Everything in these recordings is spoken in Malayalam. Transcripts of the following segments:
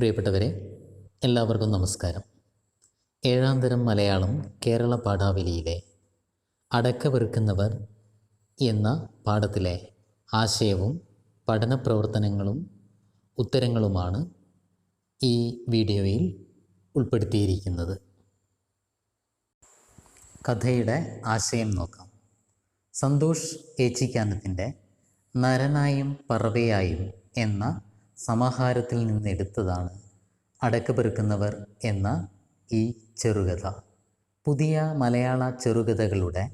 പ്രിയപ്പെട്ടവരെ എല്ലാവർക്കും നമസ്കാരം. ഏഴാം തരം മലയാളം കേരള പാഠാവലിയിലെ അടക്ക വെറുക്കുന്നവർ എന്ന പാഠത്തിലെ ആശയവും പഠന പ്രവർത്തനങ്ങളും ഉത്തരങ്ങളുമാണ് ഈ വീഡിയോയിൽ ഉൾപ്പെടുത്തിയിരിക്കുന്നത്. കഥയുടെ ആശയം നോക്കാം. സന്തോഷ് ഏച്ചിക്കാനത്തിന്റെ നരനായും പറവയായും എന്ന സമാഹാരത്തിൽ നിന്നെടുത്തതാണ് അടക്കപ്പെറുക്കുന്നവർ എന്ന ഈ ചെറുകഥ. പുതിയ മലയാള ചെറുകഥകളുടെ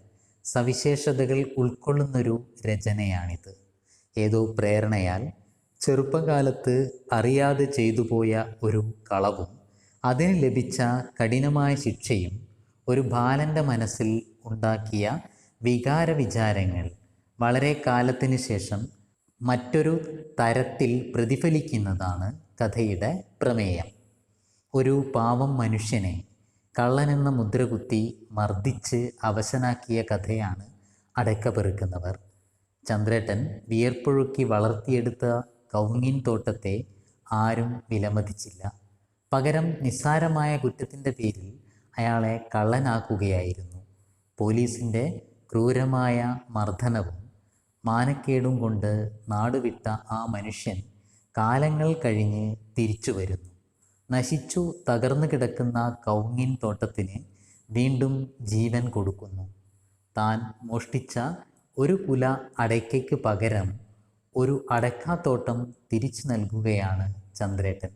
സവിശേഷതകൾ ഉൾക്കൊള്ളുന്നൊരു രചനയാണിത്. ഏതോ പ്രേരണയാൽ ചെറുപ്പകാലത്ത് അറിയാതെ ചെയ്തു പോയ ഒരു കളവും അതിന് ലഭിച്ച കഠിനമായ ശിക്ഷയും ഒരു ബാലന്റെ മനസ്സിൽ ഉണ്ടാക്കിയ വികാര വിചാരങ്ങൾ വളരെ കാലത്തിന് ശേഷം മറ്റൊരു തരത്തിൽ പ്രതിഫലിക്കുന്നതാണ് കഥയുടെ പ്രമേയം. ഒരു പാവം മനുഷ്യനെ കള്ളനെന്ന മുദ്രകുത്തി മർദ്ദിച്ച് അവശനാക്കിയ കഥയാണ് അടക്ക പെറുക്കുന്നവർ ചന്ദ്രേട്ടൻ വിയർപ്പൊഴുക്കി വളർത്തിയെടുത്ത കൗങ്ങിൻ തോട്ടത്തെ ആരും വിലമതിച്ചില്ല. പകരം നിസ്സാരമായ കുറ്റത്തിന്റെ പേരിൽ അയാളെ കള്ളനാക്കുകയായിരുന്നു. പോലീസിന്റെ ക്രൂരമായ മർദ്ദനവും മാനക്കേടും കൊണ്ട് നാടുവിട്ട ആ മനുഷ്യൻ കാലങ്ങൾ കഴിഞ്ഞ് തിരിച്ചു വരുന്നു. നശിച്ചു തകർന്നു കിടക്കുന്ന കൗങ്ങിൻ തോട്ടത്തിന് വീണ്ടും ജീവൻ കൊടുക്കുന്നു. താൻ മോഷ്ടിച്ച ഒരു കുല അടയ്ക്കയ്ക്ക് പകരം ഒരു അടക്കാത്തോട്ടം തിരിച്ചു നൽകുകയാണ് ചന്ദ്രേട്ടൻ.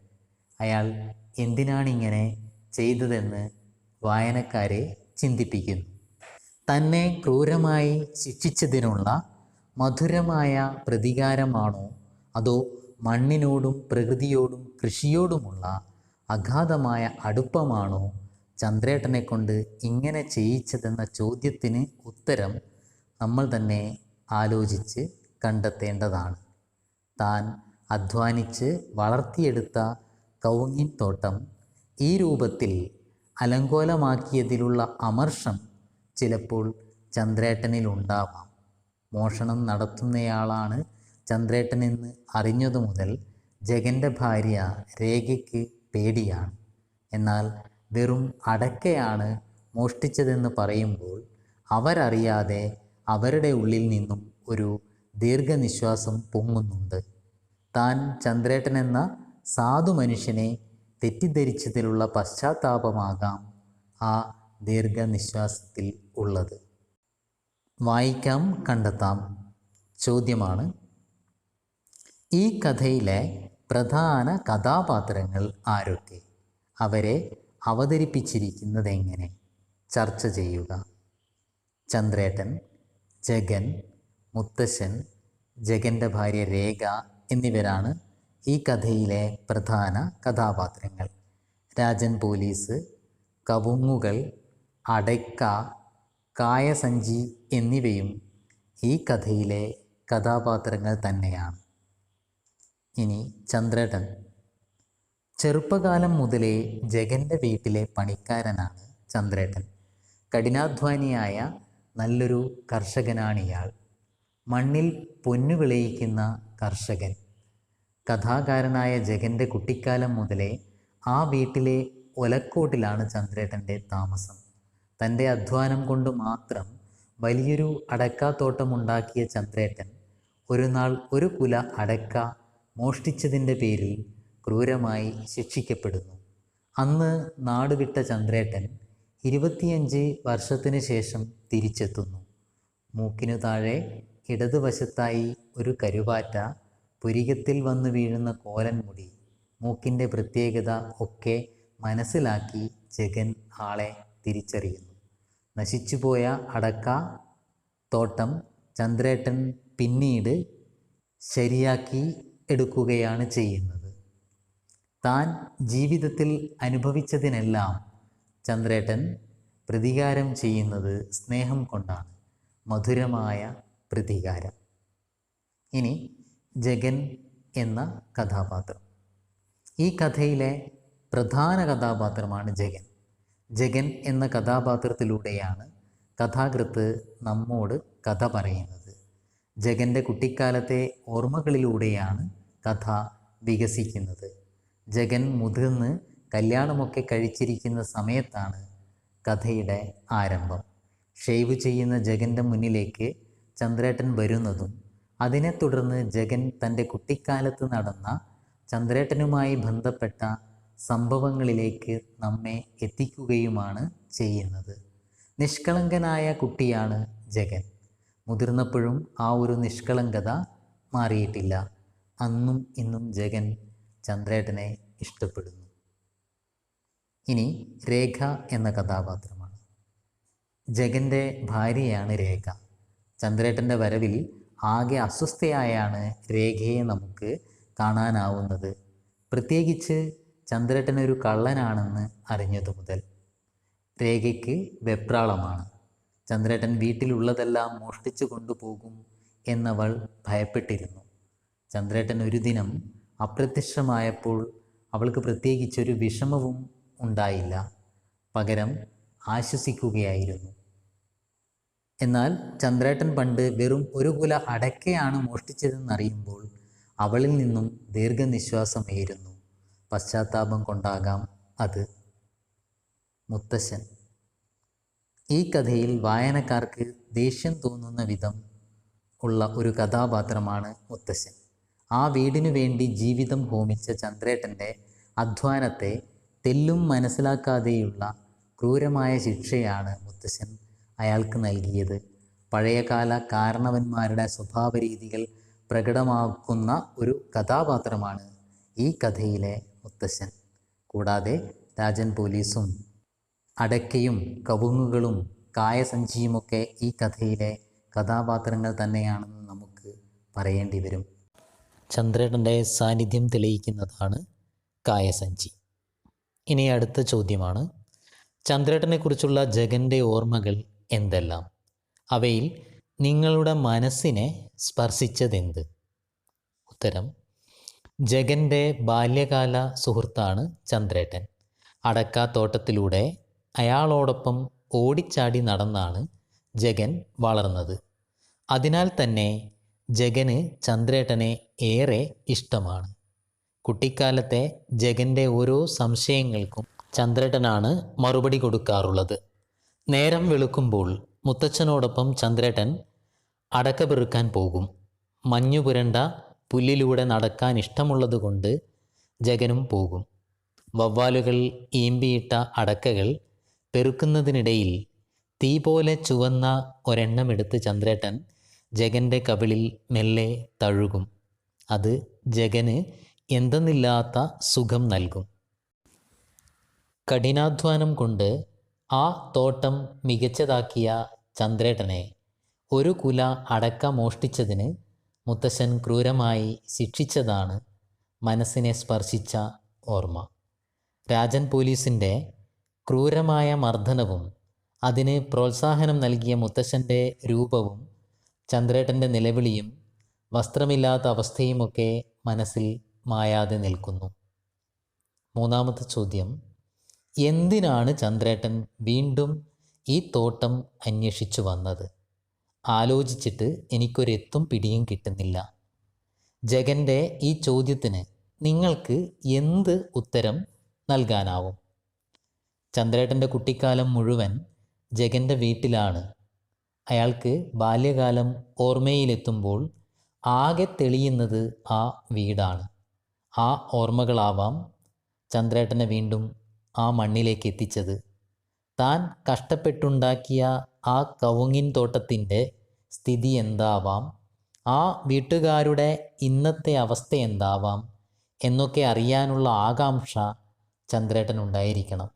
അയാൾ എന്തിനാണിങ്ങനെ ചെയ്തതെന്ന് വായനക്കാരെ ചിന്തിപ്പിക്കുന്നു. തന്നെ ക്രൂരമായി ശിക്ഷിച്ചതിനുള്ള മധുരമായ പ്രതികാരമാണോ? അതോ മണ്ണിനോടും പ്രകൃതിയോടും കൃഷിയോടുമുള്ള അഗാധമായ അടുപ്പമാണോ? ചന്ദ്രേട്ടനെ കൊണ്ട് ഇങ്ങനെ ചെയ്യിച്ചതെന്ന ചോദ്യത്തിന് ഉത്തരം നമ്മൾ തന്നെ ആലോചിച്ച് കണ്ടെത്തേണ്ടതാണ്. താൻ അധ്വാനിച്ച് വളർത്തിയെടുത്ത കൗങ്ങിൻ തോട്ടം ഈ രൂപത്തിൽ അലങ്കോലമാക്കിയതിലുള്ള അമർഷം ചിലപ്പോൾ ചന്ദ്രേട്ടനിൽ ഉണ്ടാവാം മോഷണം നടത്തുന്നയാളാണ് ചന്ദ്രേട്ടനെന്ന് അറിഞ്ഞതു മുതൽ ജഗന്റെ ഭാര്യ രേഖയ്ക്ക് പേടിയാണ്. എന്നാൽ വെറും അടക്കയാണ് മോഷ്ടിച്ചതെന്ന് പറയുമ്പോൾ അവരറിയാതെ അവരുടെ ഉള്ളിൽ നിന്നും ഒരു ദീർഘനിശ്വാസം പൊങ്ങുന്നുണ്ട്. താൻ ചന്ദ്രേട്ടൻ എന്ന സാധു മനുഷ്യനെ തെറ്റിദ്ധരിച്ചതിലുള്ള പശ്ചാത്താപമാകാം ആ ദീർഘനിശ്വാസത്തിൽ ഉള്ളത്. വായിക്കാം കണ്ടെത്താം. ചോദ്യമാണ് ഈ കഥയിലെ പ്രധാന കഥാപാത്രങ്ങൾ ആരൊക്കെ? അവരെ അവതരിപ്പിച്ചിരിക്കുന്നത് എങ്ങനെ ചർച്ച ചെയ്യുക. ചന്ദ്രേട്ടൻ ജഗൻ മുത്തശ്ശൻ ജഗന്റെ ഭാര്യ രേഖ എന്നിവരാണ് ഈ കഥയിലെ പ്രധാന കഥാപാത്രങ്ങൾ. രാജൻ പോലീസ് കവുങ്ങുകൾ അടയ്ക്ക കായസഞ്ചി എന്നിവയും ഈ കഥയിലെ കഥാപാത്രങ്ങൾ തന്നെയാണ്. ഇനി ചന്ദ്രേട്ടൻ. ചെറുപ്പകാലം മുതലേ ജഗന്റെ വീട്ടിലെ പണിക്കാരനാണ് ചന്ദ്രേട്ടൻ. കഠിനാധ്വാനിയായ നല്ലൊരു കർഷകനാണ് കർഷകനാണിയാൾ മണ്ണിൽ പൊന്നു വിളയിക്കുന്ന കർഷകൻ. കഥാകാരനായ ജഗന്റെ കുട്ടിക്കാലം മുതലേ ആ വീട്ടിലെ ഒലക്കോട്ടിലാണ് ചന്ദ്രേട്ടന്റെ താമസം. തന്റെ അധ്വാനം കൊണ്ട് മാത്രം വലിയൊരു അടക്കാത്തോട്ടമുണ്ടാക്കിയ ചന്ദ്രേട്ടൻ ഒരു നാൾ ഒരു കുല അടക്ക മോഷ്ടിച്ചതിന്റെ പേരിൽ ക്രൂരമായി ശിക്ഷിക്കപ്പെടുന്നു. അന്ന് നാടുവിട്ട ചന്ദ്രേട്ടൻ ഇരുപത്തിയഞ്ച് വർഷത്തിന് ശേഷം തിരിച്ചെത്തുന്നു. മൂക്കിനു താഴെ ഇടതുവശത്തായി ഒരു കരുവാറ്റ പുരികത്തിൽ വന്നു വീഴുന്ന കോലൻ മുടി മൂക്കിന്റെ പ്രത്യേകത ഒക്കെ മനസ്സിലാക്കി ജഗൻ ആളെ തിരിച്ചറിയുന്നു. നശിച്ചുപോയ അടക്ക തോട്ടം ചന്ദ്രേട്ടൻ പിന്നീട് ശരിയാക്കി എടുക്കുകയാണ് ചെയ്യുന്നത്. താൻ ജീവിതത്തിൽ അനുഭവിച്ചതിനെല്ലാം ചന്ദ്രേട്ടൻ പ്രതികാരം ചെയ്യുന്നത് സ്നേഹം കൊണ്ടാണ്. മധുരമായ പ്രതികാരം. ഇനി ജഗൻ എന്ന കഥാപാത്രം. ഈ കഥയിലെ പ്രധാന കഥാപാത്രമാണ് ജഗൻ. ജഗൻ എന്ന കഥാപാത്രത്തിലൂടെയാണ് കഥാകൃത്ത് നമ്മോട് കഥ പറയുന്നത്. ജഗന്റെ കുട്ടിക്കാലത്തെ ഓർമ്മകളിലൂടെയാണ് കഥ വികസിക്കുന്നത്. ജഗൻ മുതിർന്ന് കല്യാണമൊക്കെ കഴിച്ചിരിക്കുന്ന സമയത്താണ് കഥയുടെ ആരംഭം. ഷെയ്വ് ചെയ്യുന്ന ജഗന്റെ മുന്നിലേക്ക് ചന്ദ്രേട്ടൻ വരുന്നതും അതിനെ തുടർന്ന് ജഗൻ തന്റെ കുട്ടിക്കാലത്ത് നടന്ന ചന്ദ്രേട്ടനുമായി ബന്ധപ്പെട്ട സംഭവങ്ങളിലേക്ക് നമ്മെ എത്തിക്കുകയുമാണ് ചെയ്യുന്നത്. നിഷ്കളങ്കനായ കുട്ടിയാണ് ജഗൻ. മുതിർന്നപ്പോഴും ആ ഒരു നിഷ്കളങ്കത മാറിയിട്ടില്ല. അന്നും ഇന്നും ജഗൻ ചന്ദ്രേട്ടനെ ഇഷ്ടപ്പെടുന്നു. ഇനി രേഖ എന്ന കഥാപാത്രമാണ്. ജഗന്റെ ഭാര്യയാണ് രേഖ. ചന്ദ്രേട്ടന്റെ വരവിൽ ആകെ അസ്വസ്ഥയായാണ് രേഖയെ നമുക്ക് കാണാനാവുന്നത്. പ്രത്യേകിച്ച് ചന്ദ്രേട്ടൻ ഒരു കള്ളനാണെന്ന് അറിഞ്ഞതു മുതൽ രേഖയ്ക്ക് വെപ്രാളമാണ്. ചന്ദ്രേട്ടൻ വീട്ടിലുള്ളതെല്ലാം മോഷ്ടിച്ചു കൊണ്ടുപോകും എന്നവൾ ഭയപ്പെട്ടിരുന്നു. ചന്ദ്രേട്ടൻ ഒരു ദിനം അപ്രത്യക്ഷമായപ്പോൾ അവൾക്ക് പ്രത്യേകിച്ചൊരു വിഷമവും ഉണ്ടായില്ല. പകരം ആശ്വസിക്കുകയായിരുന്നു. എന്നാൽ ചന്ദ്രേട്ടൻ പണ്ട് വെറും ഒരു കുല അടക്കയാണ് മോഷ്ടിച്ചതെന്നറിയുമ്പോൾ അവളിൽ നിന്നും ദീർഘനിശ്വാസമേരുന്നു പശ്ചാത്താപം കൊണ്ടാകാം അത്. മുത്തശ്ശൻ. ഈ കഥയിൽ വായനക്കാർക്ക് ദേഷ്യം തോന്നുന്ന വിധം ഉള്ള ഒരു കഥാപാത്രമാണ് മുത്തശ്ശൻ. ആ വീടിനു വേണ്ടി ജീവിതം ഹോമിച്ച ചന്ദ്രേട്ടന്റെ അധ്വാനത്തെ തെല്ലും മനസ്സിലാക്കാതെയുള്ള ക്രൂരമായ ശിക്ഷയാണ് മുത്തശ്ശൻ അയാൾക്ക് നൽകിയത്. പഴയകാല കാരണവന്മാരുടെ സ്വഭാവരീതികൾ പ്രകടമാക്കുന്ന ഒരു കഥാപാത്രമാണ് ഈ കഥയിലെ മുത്തശ്ശൻ. കൂടാതെ രാജൻ പോലീസും അടക്കയും കവുങ്ങുകളും കായസഞ്ചിയുമൊക്കെ ഈ കഥയിലെ കഥാപാത്രങ്ങൾ തന്നെയാണെന്ന് നമുക്ക് പറയേണ്ടി വരും. ചന്ദ്രേട്ടന്റെ സാന്നിധ്യം തെളിയിക്കുന്നതാണ് കായസഞ്ചി. ഇനി അടുത്ത ചോദ്യമാണ് ചന്ദ്രേട്ടനെക്കുറിച്ചുള്ള ജഗന്റെ ഓർമ്മകൾ എന്തെല്ലാം? അവയിൽ നിങ്ങളുടെ മനസ്സിനെ സ്പർശിച്ചതെന്ത്? ഉത്തരം ജഗന്റെ ബാല്യകാല സുഹൃത്താണ് ചന്ദ്രേട്ടൻ. അടക്കാത്തോട്ടത്തിലൂടെ അയാളോടൊപ്പം ഓടിച്ചാടി നടന്നാണ് ജഗൻ വളർന്നത്. അതിനാൽ തന്നെ ജഗന് ചന്ദ്രേട്ടനെ ഏറെ ഇഷ്ടമാണ്. കുട്ടിക്കാലത്തെ ജഗന്റെ ഓരോ സംശയങ്ങൾക്കും ചന്ദ്രേട്ടനാണ് മറുപടി കൊടുക്കാറുള്ളത്. നേരം വെളുക്കുമ്പോൾ മുത്തച്ഛനോടൊപ്പം ചന്ദ്രേട്ടൻ അടക്ക പെറുക്കാൻ പോകും. മഞ്ഞു പുരണ്ട പുല്ലിലൂടെ നടക്കാൻ ഇഷ്ടമുള്ളതുകൊണ്ട് ജഗനും പോകും. വവ്വാലുകൾ ഈമ്പിയിട്ട അടക്കകൾ പെറുക്കുന്നതിനിടയിൽ തീ പോലെ ചുവന്ന ഒരെണ്ണമെടുത്ത് ചന്ദ്രേട്ടൻ ജഗന്റെ കവിളിൽ മെല്ലെ തഴുകും. അത് ജഗന് എന്തെന്നില്ലാത്ത സുഖം നൽകും. കഠിനാധ്വാനം കൊണ്ട് ആ തോട്ടം മികച്ചതാക്കിയ ചന്ദ്രേട്ടനെ ഒരു കുല അടക്ക മോഷ്ടിച്ചതിന് മുത്തശ്ശൻ ക്രൂരമായി ശിക്ഷിച്ചതാണ് മനസ്സിനെ സ്പർശിച്ച ഓർമ്മ. രാജൻ പോലീസിന്റെ ക്രൂരമായ മർദ്ദനവും അതിന് പ്രോത്സാഹനം നൽകിയ മുത്തശ്ശന്റെ രൂപവും ചന്ദ്രേട്ടന്റെ നിലവിളിയും വസ്ത്രമില്ലാത്ത അവസ്ഥയുമൊക്കെ മനസ്സിൽ മായാതെ നിൽക്കുന്നു. മൂന്നാമത്തെ ചോദ്യം. എന്തിനാണ് ചന്ദ്രേട്ടൻ വീണ്ടും ഈ തോട്ടം അന്വേഷിച്ചു വന്നത്? ആലോചിച്ചിട്ട് എനിക്കൊരെത്തും പിടിയും കിട്ടുന്നില്ല. ജഗന്റെ ഈ ചോദ്യത്തിന് നിങ്ങൾക്ക് എന്ത് ഉത്തരം നൽകാനാവും? ചന്ദ്രേട്ടന്റെ കുട്ടിക്കാലം മുഴുവൻ ജഗന്റെ വീട്ടിലാണ്. അയാൾക്ക് ബാല്യകാലം ഓർമ്മയിലെത്തുമ്പോൾ ആകെ തെളിയുന്നത് ആ വീടാണ്. ആ ഓർമ്മകളാവാം ചന്ദ്രേട്ടനെ വീണ്ടും ആ മണ്ണിലേക്ക് എത്തിച്ചത്. താൻ കഷ്ടപ്പെട്ടുണ്ടാക്കിയ ആ കവുങ്ങിൻ തോട്ടത്തിന്റെ സ്ഥിതി എന്താവാം? ആ വീട്ടുകാരുടെ ഇന്നത്തെ അവസ്ഥ എന്താവാം? എന്നൊക്കെ അറിയാനുള്ള ആകാംക്ഷ ചന്ദ്രേട്ടൻ ഉണ്ടായിരിക്കണം.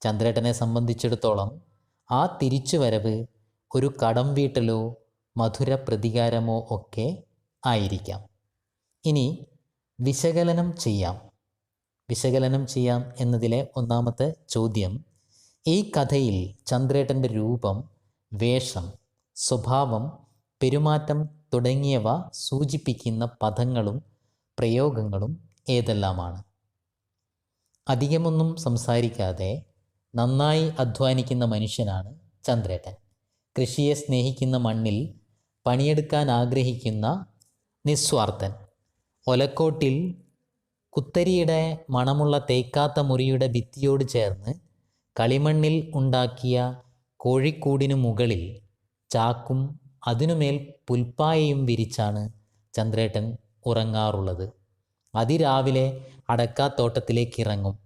ചന്ദ്രേട്ടനെ സംബന്ധിച്ചിടത്തോളം ആ തിരിച്ചുവരവ് ഒരു കടം വീട്ടലോ മധുര പ്രതികാരമോ ഒക്കെ ആയിരിക്കാം. ഇനി വിശകലനം ചെയ്യാം. വിശകലനം ചെയ്യാം എന്നതിലെ ഒന്നാമത്തെ ചോദ്യം ഈ കഥയിൽ ചന്ദ്രേട്ടന്റെ രൂപം വേഷം സ്വഭാവം പെരുമാറ്റം തുടങ്ങിയവ സൂചിപ്പിക്കുന്ന പദങ്ങളും പ്രയോഗങ്ങളും ഏതെല്ലാമാണ്? അധികമൊന്നും സംസാരിക്കാതെ നന്നായി അധ്വാനിക്കുന്ന മനുഷ്യനാണ് ചന്ദ്രേട്ടൻ. കൃഷിയെ സ്നേഹിക്കുന്ന മണ്ണിൽ പണിയെടുക്കാൻ ആഗ്രഹിക്കുന്ന നിസ്വാർത്ഥൻ. ഒലക്കോട്ടിൽ കുത്തരിയുടെ മണമുള്ള തേക്കാത്ത മുറിയുടെ ഭിത്തിയോട് ചേർന്ന് കളിമണ്ണിൽ ഉണ്ടാക്കിയ കോഴിക്കൂടിനു മുകളിൽ ചാക്കും അതിനുമേൽ പുൽപ്പായയും വിരിച്ചാണ് ചന്ദ്രേട്ടൻ ഉറങ്ങാറുള്ളത്. അതിരാവിലെ അടക്കാത്തോട്ടത്തിലേക്ക് ഇറങ്ങും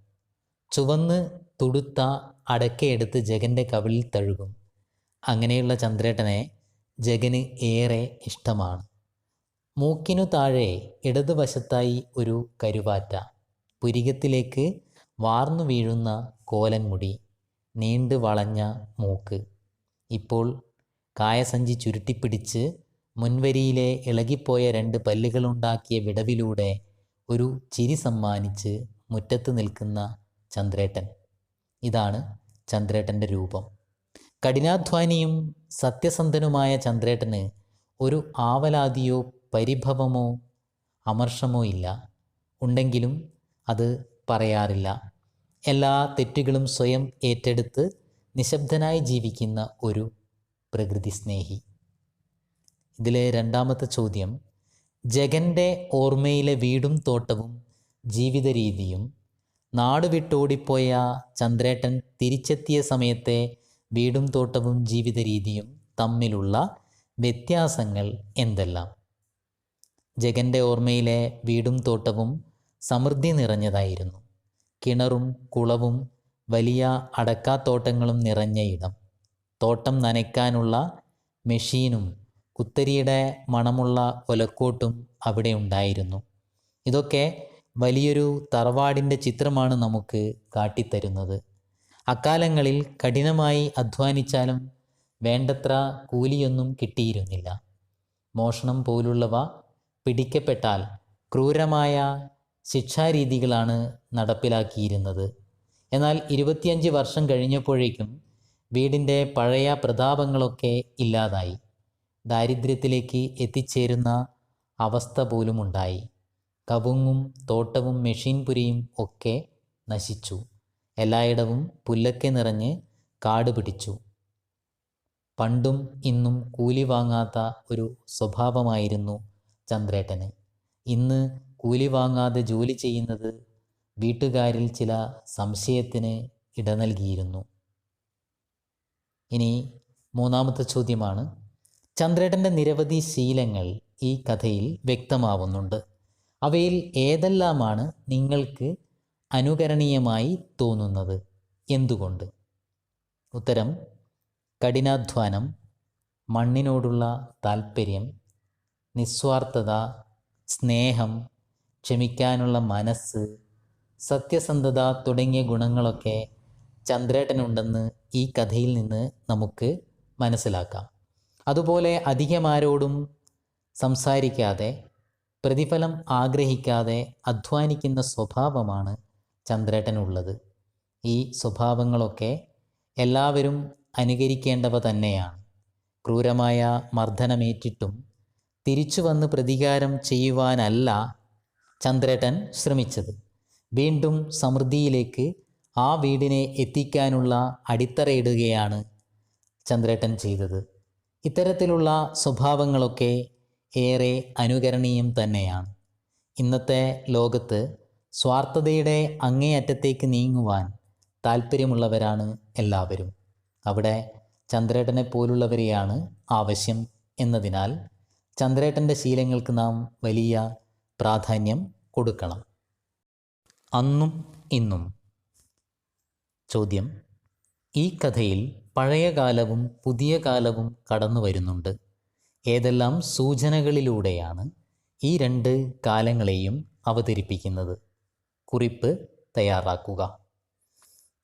ചുവന്ന് തുടുത്ത അടക്കയെടുത്ത് ജഗന്റെ കവിളിൽ തഴുകും. അങ്ങനെയുള്ള ചന്ദ്രേട്ടനെ ജഗന് ഏറെ ഇഷ്ടമാണ്. മൂക്കിനു താഴെ ഇടതുവശത്തായി ഒരു കരുവാറ്റ. പുരികത്തിലേക്ക് വാർന്നു വീഴുന്ന കോലൻമുടി നീണ്ടു വളഞ്ഞ മൂക്ക്. ഇപ്പോൾ കായസഞ്ചി ചുരുട്ടിപ്പിടിച്ച് മുൻവരിയിലെ ഇളകിപ്പോയ രണ്ട് പല്ലുകളുണ്ടാക്കിയ വിടവിലൂടെ ഒരു ചിരി സമ്മാനിച്ച് മുറ്റത്ത് നിൽക്കുന്ന ചന്ദ്രേട്ടൻ. ഇതാണ് ചന്ദ്രേട്ടന്റെ രൂപം. കഠിനാധ്വാനിയും സത്യസന്ധനുമായ ചന്ദ്രേട്ടന് ഒരു ആവലാതിയോ പരിഭവമോ അമർഷമോ ഇല്ല. ഉണ്ടെങ്കിലും അത് പറയാറില്ല. എല്ലാ തെറ്റുകളും സ്വയം ഏറ്റെടുത്ത് നിശബ്ദനായി ജീവിക്കുന്ന ഒരു പ്രകൃതി സ്നേഹി ഇതിലെ രണ്ടാമത്തെ ചോദ്യം ജഗന്റെ ഓർമ്മയിലെ വീടും തോട്ടവും ജീവിത രീതിയും. നാട് വിട്ടോടിപ്പോയ ചന്ദ്രേട്ടൻ തിരിച്ചെത്തിയ സമയത്തെ വീടും തോട്ടവും ജീവിത രീതിയും തമ്മിലുള്ള വ്യത്യാസങ്ങൾ എന്തെല്ലാം? ജഗന്റെ ഓർമ്മയിലെ വീടും തോട്ടവും സമൃദ്ധി നിറഞ്ഞതായിരുന്നു. കിണറും കുളവും വലിയ അടക്കാത്തോട്ടങ്ങളും നിറഞ്ഞ ഇടം. തോട്ടം നനയ്ക്കാനുള്ള മെഷീനും കുത്തരിയുടെ മണമുള്ള ഒലക്കോട്ടും അവിടെ ഉണ്ടായിരുന്നു. ഇതൊക്കെ വലിയൊരു തറവാടിന്റെ ചിത്രമാണ് നമുക്ക് കാട്ടിത്തരുന്നത്. അക്കാലങ്ങളിൽ കഠിനമായി അധ്വാനിച്ചാലും വേണ്ടത്ര കൂലിയൊന്നും കിട്ടിയിരുന്നില്ല. മോഷണം പോലുള്ളവ പിടിക്കപ്പെട്ടാൽ ക്രൂരമായ ശിക്ഷാരീതികളാണ് നടപ്പിലാക്കിയിരുന്നത്. എന്നാൽ ഇരുപത്തിയഞ്ച് വർഷം കഴിഞ്ഞപ്പോഴേക്കും വീടിന്റെ പഴയ പ്രതാപങ്ങളൊക്കെ ഇല്ലാതായി. ദാരിദ്ര്യത്തിലേക്ക് എത്തിച്ചേരുന്ന അവസ്ഥ പോലും ഉണ്ടായി കവുങ്ങും തോട്ടവും മെഷീൻ പുരിയും ഒക്കെ നശിച്ചു. എല്ലായിടവും പുല്ലൊക്കെ നിറഞ്ഞ് കാട് പിടിച്ചു. പണ്ടും ഇന്നും കൂലി വാങ്ങാത്ത ഒരു സ്വഭാവമായിരുന്നു ചന്ദ്രേട്ടന്. ഇന്ന് കൂലി വാങ്ങാതെ ജോലി ചെയ്യുന്നത് വീട്ടുകാരിൽ ചില സംശയത്തിന് ഇട നൽകിയിരുന്നു ഇനി മൂന്നാമത്തെ ചോദ്യമാണ്. ചന്ദ്രേട്ടന്റെ നിരവധി ശീലങ്ങൾ ഈ കഥയിൽ വ്യക്തമാവുന്നുണ്ട്. അവയിൽ ഏതെല്ലാമാണ് നിങ്ങൾക്ക് അനുകരണീയമായി തോന്നുന്നത്? എന്തുകൊണ്ട്? ഉത്തരം കഠിനാധ്വാനം മണ്ണിനോടുള്ള താൽപ്പര്യം നിസ്വാർത്ഥത സ്നേഹം ക്ഷമിക്കാനുള്ള മനസ്സ് സത്യസന്ധത തുടങ്ങിയ ഗുണങ്ങളൊക്കെ ചന്ദ്രേട്ടനുണ്ടെന്ന് ഈ കഥയിൽ നിന്ന് നമുക്ക് മനസ്സിലാക്കാം. അതുപോലെ അധികമാരോടും സംസാരിക്കാതെ പ്രതിഫലം ആഗ്രഹിക്കാതെ അധ്വാനിക്കുന്ന സ്വഭാവമാണ് ചന്ദ്രേട്ടനുള്ളത്. ഈ സ്വഭാവങ്ങളൊക്കെ എല്ലാവരും അനുകരിക്കേണ്ടവ തന്നെയാണ്. ക്രൂരമായ മർദ്ദനമേറ്റിട്ടും തിരിച്ചു വന്ന് പ്രതികാരം ചെയ്യുവാനല്ല ചന്ദ്രേട്ടൻ ശ്രമിച്ചത്. വീണ്ടും സമൃദ്ധിയിലേക്ക് ആ വീടിനെ എത്തിക്കാനുള്ള അടിത്തറയിടുകയാണ് ചന്ദ്രേട്ടൻ ചെയ്തത്. ഇത്തരത്തിലുള്ള സ്വഭാവങ്ങളൊക്കെ ഏറെ അനുകരണീയം തന്നെയാണ്. ഇന്നത്തെ ലോകത്ത് സ്വാർത്ഥതയുടെ അങ്ങേയറ്റത്തേക്ക് നീങ്ങുവാൻ താല്പര്യമുള്ളവരാണ് എല്ലാവരും. അവിടെ ചന്ദ്രേട്ടനെ പോലുള്ളവരെയാണ് ആവശ്യം എന്നതിനാൽ ചന്ദ്രേട്ടന്റെ ശീലങ്ങൾക്ക് നാം വലിയ പ്രാധാന്യം കൊടുക്കണം. അന്നും ഇന്നും. ചോദ്യം. ഈ കഥയിൽ പഴയ കാലവും പുതിയ കാലവും കടന്നു വരുന്നുണ്ട്. ഏതെല്ലാം സൂചനകളിലൂടെയാണ് ഈ രണ്ട് കാലങ്ങളെയും അവതരിപ്പിക്കുന്നത്? കുറിപ്പ് തയ്യാറാക്കുക.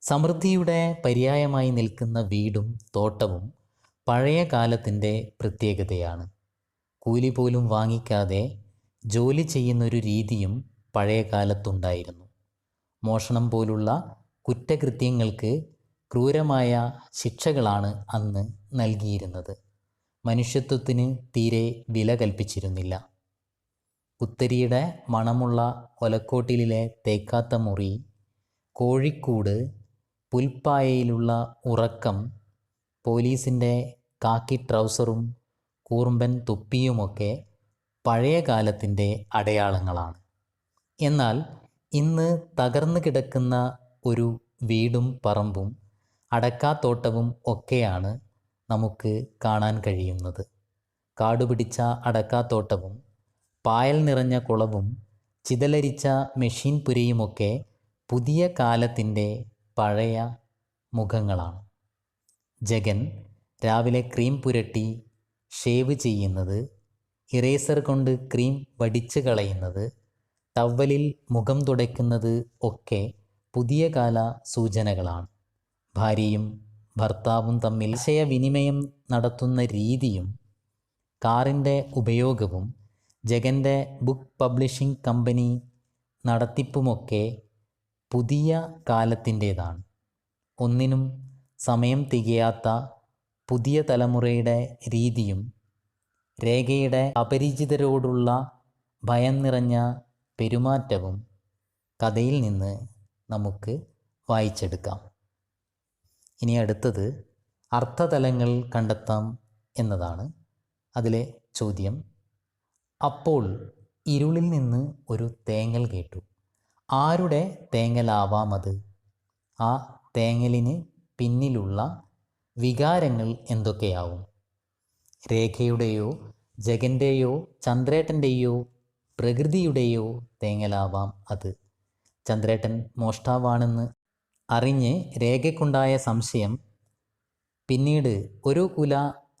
സമൃദ്ധിയുടെ പര്യായമായി നിൽക്കുന്ന വീടും തോട്ടവും പഴയ കാലത്തിന്റെ പ്രത്യേകതയാണ്. കൂലി പോലും വാങ്ങിക്കാതെ ജോലി ചെയ്യുന്നൊരു രീതിയും പഴയ കാലത്തുണ്ടായിരുന്നു. മോഷണം പോലുള്ള കുറ്റകൃത്യങ്ങൾക്ക് ക്രൂരമായ ശിക്ഷകളാണ് അന്ന് നൽകിയിരുന്നത്. മനുഷ്യത്വത്തിന് തീരെ വില കൽപ്പിച്ചിരുന്നില്ല. കുത്തരിയുടെ മണമുള്ള ഒലക്കോട്ടിലെ തേക്കാത്ത മുറി കോഴിക്കൂട് പുൽപ്പായയിലുള്ള ഉറക്കം പോലീസിന്റെ കാക്കി ട്രൗസറും കൂർമ്പൻ തുപ്പിയുമൊക്കെ പഴയ കാലത്തിന്റെ അടയാളങ്ങളാണ്. എന്നാൽ ഇന്ന് തകർന്നു കിടക്കുന്ന ഒരു വീടും പറമ്പും അടക്കാത്തോട്ടവും ഒക്കെയാണ് നമുക്ക് കാണാൻ കഴിയുന്നത്. കാടുപിടിച്ച അടക്കാത്തോട്ടവും പായൽ നിറഞ്ഞ കുളവും ചിതലരിച്ച മെഷീൻ പുരയുമൊക്കെ പുതിയ കാലത്തിന്റെ പഴയ മുഖങ്ങളാണ്. ജഗൻ രാവിലെ ക്രീം പുരട്ടി ഷേവ് ചെയ്യുന്നത് ഇറേസർ കൊണ്ട് ക്രീം വടിച്ച് കളയുന്നത് ടവലിൽ മുഖം തുടയ്ക്കുന്നത് ഒക്കെ പുതിയ കാല സൂചനകളാണ്. ഭാര്യയും ഭർത്താവും തമ്മിൽ ആശയവിനിമയം നടത്തുന്ന രീതിയും കാറിന്റെ ഉപയോഗവും ജഗന്റെ ബുക്ക് പബ്ലിഷിംഗ് കമ്പനി നടത്തിപ്പുമൊക്കെ പുതിയ കാലത്തിന്റേതാണ്. ഒന്നിനും സമയം തികയാത്ത പുതിയ തലമുറയുടെ രീതിയും രേഖയുടെ അപരിചിതരോടുള്ള ഭയം നിറഞ്ഞ പെരുമാറ്റവും കഥയിൽ നിന്ന് നമുക്ക് വായിച്ചെടുക്കാം. ഇനി അടുത്തത് അർത്ഥതലങ്ങൾ കണ്ടെത്താം എന്നതാണ്. അതിലെ ചോദ്യം അപ്പോൾ ഇരുളിൽ നിന്ന് ഒരു തേങ്ങൽ കേട്ടു. ആരുടെ തേങ്ങലാവാം അത്? ആ തേങ്ങലിന് പിന്നിലുള്ള വികാരങ്ങൾ എന്തൊക്കെയാവും? രേഖയുടെയോ ജഗന്റെയോ ചന്ദ്രേട്ടന്റെയോ പ്രകൃതിയുടെയോ തേങ്ങലാവാം അത്. ചന്ദ്രേട്ടൻ മോഷ്ടാവാണെന്ന് അറിഞ്ഞ് രേഖയ്ക്കുണ്ടായ സംശയം പിന്നീട് ഒരു കുല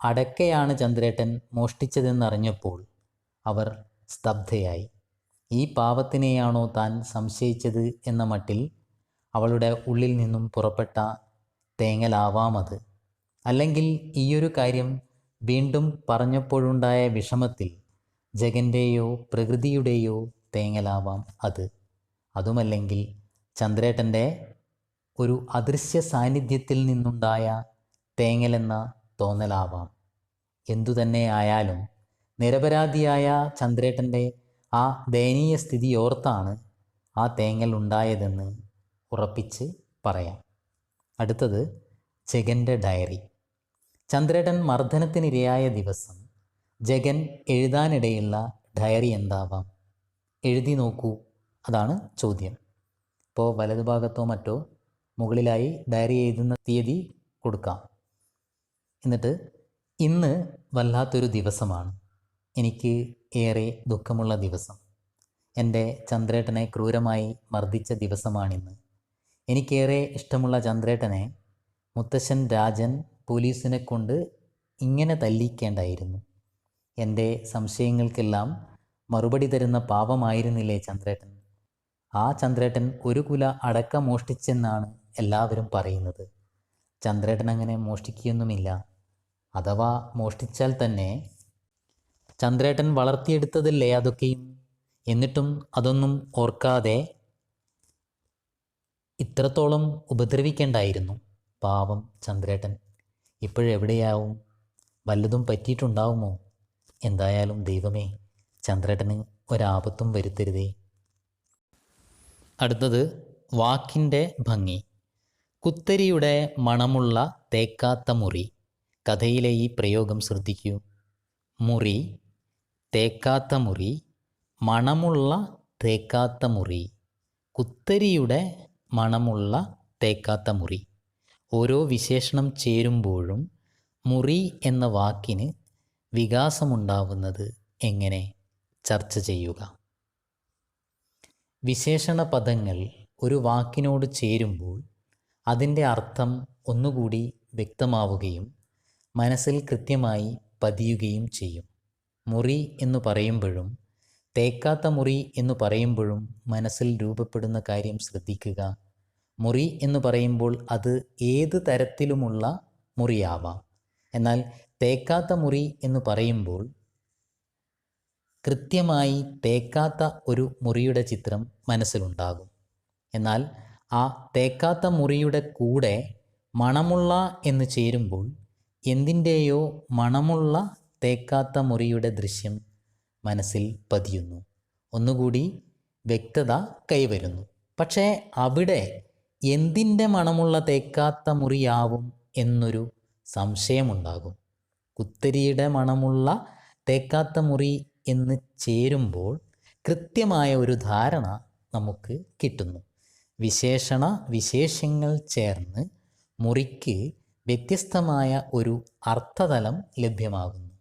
അടക്കയാണ് ചന്ദ്രേട്ടൻ മോഷ്ടിച്ചതെന്നറിഞ്ഞപ്പോൾ അവർ സ്തബ്ധയായി. ഈ പാവത്തിനെയാണോ താൻ സംശയിച്ചത് എന്ന മട്ടിൽ അവളുടെ ഉള്ളിൽ നിന്നും പുറപ്പെട്ട തേങ്ങലാവാമത് അല്ലെങ്കിൽ ഈയൊരു കാര്യം വീണ്ടും പറഞ്ഞപ്പോഴുണ്ടായ വിഷമത്തിൽ ജഗന്റെയോ പ്രകൃതിയുടെയോ തേങ്ങലാവാം അത്. അതുമല്ലെങ്കിൽ ചന്ദ്രേട്ടന്റെ ഒരു അദൃശ്യ സാന്നിധ്യത്തിൽ നിന്നുണ്ടായ തേങ്ങലെന്ന തോന്നലാവാം. എന്തുതന്നെ ആയാലും നിരപരാധിയായ ചന്ദ്രേട്ടന്റെ ആ ദയനീയ സ്ഥിതി ഓർത്താണ് ആ തേങ്ങൽ ഉണ്ടായതെന്ന് ഉറപ്പിച്ച് പറയാം. അടുത്തത് ജഗന്റെ ഡയറി. ചന്ദ്രേട്ടൻ മർദ്ദനത്തിനിരയായ ദിവസം ജഗൻ എഴുതാനിടയുള്ള ഡയറി എന്താവാം? എഴുതി നോക്കൂ. അതാണ് ചോദ്യം. ഇപ്പോൾ വലതുഭാഗത്തോ മറ്റോ മുകളിലായി ഡയറി എഴുതുന്ന തീയതി കൊടുക്കാം. എന്നിട്ട് ഇന്ന് വല്ലാത്തൊരു ദിവസമാണ്. എനിക്ക് ഏറെ ദുഃഖമുള്ള ദിവസം. എന്റെ ചന്ദ്രേട്ടനെ ക്രൂരമായി മർദ്ദിച്ച ദിവസമാണിന്ന്. എനിക്കേറെ ഇഷ്ടമുള്ള ചന്ദ്രേട്ടനെ മുത്തശ്ശൻ രാജൻ പോലീസിനെ കൊണ്ട് ഇങ്ങനെ തല്ലിക്കേണ്ടായിരുന്നു. എന്റെ സംശയങ്ങൾക്കെല്ലാം മറുപടി തരുന്ന പാപമായിരുന്നില്ലേ ചന്ദ്രേട്ടൻ? ആ ചന്ദ്രേട്ടൻ ഒരു കുല അടക്ക മോഷ്ടിച്ചെന്നാണ് എല്ലാവരും പറയുന്നത്. ചന്ദ്രേട്ടൻ അങ്ങനെ മോഷ്ടിക്കുകയൊന്നുമില്ല. അഥവാ മോഷ്ടിച്ചാൽ തന്നെ ചന്ദ്രേട്ടൻ വളർത്തിയെടുത്തതല്ലേ അതൊക്കെയും? എന്നിട്ടും അതൊന്നും ഓർക്കാതെ ഇത്രത്തോളം ഉപദ്രവിക്കേണ്ടായിരുന്നു. പാവം ചന്ദ്രേട്ടൻ. ഇപ്പോഴെവിടെയാവും? വല്ലതും പറ്റിയിട്ടുണ്ടാവുമോ? എന്തായാലും ദൈവമേ ചന്ദ്രേട്ടന് ഒരാപത്തും വരുത്തരുതേ. അടുത്തത് വാക്കിന്റെ ഭംഗി. കുത്തരിയുടെ മണമുള്ള തേക്കാത്ത മുറി. കഥയിലെ ഈ പ്രയോഗം ശ്രദ്ധിക്കൂ. മുറി തേക്കാത്ത മുറി മണമുള്ള തേക്കാത്ത മുറി. കുത്തരിയുടെ മണമുള്ള തേക്കാത്ത മുറി. ഓരോ വിശേഷണം ചേരുമ്പോഴും മുറി എന്ന വാക്കിന് വികാസമുണ്ടാവുന്നത് എങ്ങനെ? ചർച്ച ചെയ്യുക. വിശേഷണ പദങ്ങൾ ഒരു വാക്കിനോട് ചേരുമ്പോൾ അതിന്റെ അർത്ഥം ഒന്നുകൂടി വ്യക്തമാവുകയും മനസ്സിൽ കൃത്യമായി പതിയുകയും ചെയ്യും. മുറി എന്ന് പറയുമ്പോഴും തേക്കാത്ത മുറി എന്ന് പറയുമ്പോഴും മനസ്സിൽ രൂപപ്പെടുന്ന കാര്യം ശ്രദ്ധിക്കുക. മുറി എന്ന് പറയുമ്പോൾ അത് ഏത് തരത്തിലുമുള്ള മുറിയാവാം. എന്നാൽ തേക്കാത്ത മുറി എന്ന് പറയുമ്പോൾ കൃത്യമായി തേക്കാത്ത ഒരു മുറിയുടെ ചിത്രം മനസ്സിലുണ്ടാകും. എന്നാൽ ആ തേക്കാത്ത മുറിയുടെ കൂടെ മണമുള്ള എന്ന് ചേരുമ്പോൾ എന്തിന്റെയോ മണമുള്ള തേക്കാത്ത മുറിയുടെ ദൃശ്യം മനസ്സിൽ പതിയുന്നു. ഒന്നുകൂടി വ്യക്തത കൈവരുന്നു. പക്ഷേ അവിടെ എന്തിന്റെ മണമുള്ള തേക്കാത്ത മുറിയാവും എന്നൊരു സംശയമുണ്ടാകും. കുത്തരിയുടെ മണമുള്ള തേക്കാത്ത മുറി എന്ന് ചേരുമ്പോൾ കൃത്യമായ ഒരു ധാരണ നമുക്ക് കിട്ടുന്നു. വിശേഷണ വിശേഷങ്ങൾ ചേർന്ന് മുറിക്ക് വ്യത്യസ്തമായ ഒരു അർത്ഥതലം ലഭ്യമാകുന്നു.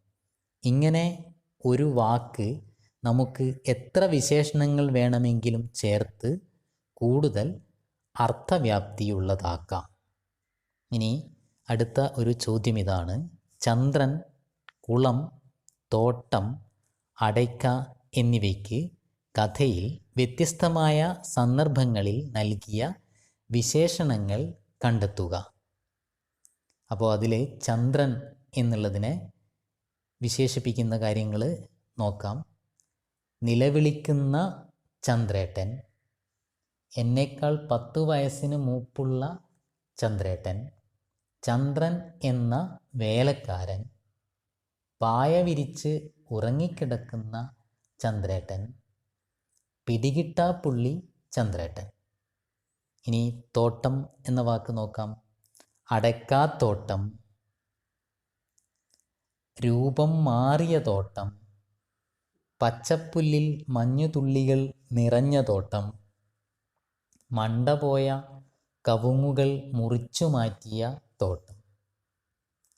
ഇങ്ങനെ ഒരു വാക്ക് നമുക്ക് എത്ര വിശേഷണങ്ങൾ വേണമെങ്കിലും ചേർത്ത് കൂടുതൽ അർത്ഥവ്യാപ്തിയുള്ളതാക്കാം. ഇനി അടുത്ത ഒരു ചോദ്യം ഇതാണ്. ചന്ദ്രൻ കുളം തോട്ടം അടയ്ക്ക എന്നിവയ്ക്ക് കഥയിൽ വ്യത്യസ്തമായ സന്ദർഭങ്ങളിൽ നൽകിയ വിശേഷണങ്ങൾ കണ്ടെത്തുക. അപ്പോൾ അതിൽ ചന്ദ്രൻ എന്നുള്ളതിനെ വിശേഷിപ്പിക്കുന്ന കാര്യങ്ങൾ നോക്കാം. നിലവിളിക്കുന്ന ചന്ദ്രേട്ടൻ എന്നേക്കാൾ പത്ത് വയസ്സിന് മൂപ്പുള്ള ചന്ദ്രേട്ടൻ ചന്ദ്രൻ എന്ന വേലക്കാരൻ പായ വിരിച്ച് ഉറങ്ങിക്കിടക്കുന്ന ചന്ദ്രേട്ടൻ പിടികിട്ടാപ്പുള്ളി ചന്ദ്രേട്ടൻ. ഇനി തോട്ടം എന്ന വാക്ക് നോക്കാം. അടക്കാത്തോട്ടം രൂപം മാറിയ തോട്ടം പച്ചപ്പുല്ലിൽ മഞ്ഞുതുള്ളികൾ നിറഞ്ഞ തോട്ടം. മണ്ട പോയ കവുങ്ങുകൾ മുറിച്ചു മാറ്റിയ തോട്ടം.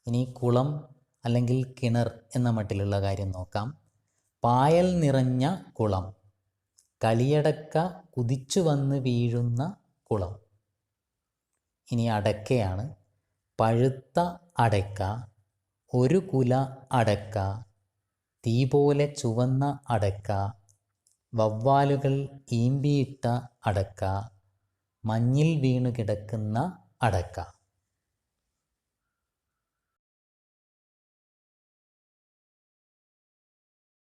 ഇനി കുളം അല്ലെങ്കിൽ കിണർ എന്ന മട്ടിലുള്ള കാര്യം നോക്കാം. പായൽ നിറഞ്ഞ കുളം. കളിയടക്ക കുതിച്ചു വന്ന് വീഴുന്ന കുളം. ഇനി അടക്കയാണ്. പഴുത്ത അടക്ക ഒരു കുല അടക്ക തീ പോലെ ചുവന്ന അടക്ക വവ്വാലുകൾ ഈമ്പിയിട്ട അടക്ക മഞ്ഞിൽ വീണു കിടക്കുന്ന അടക്ക.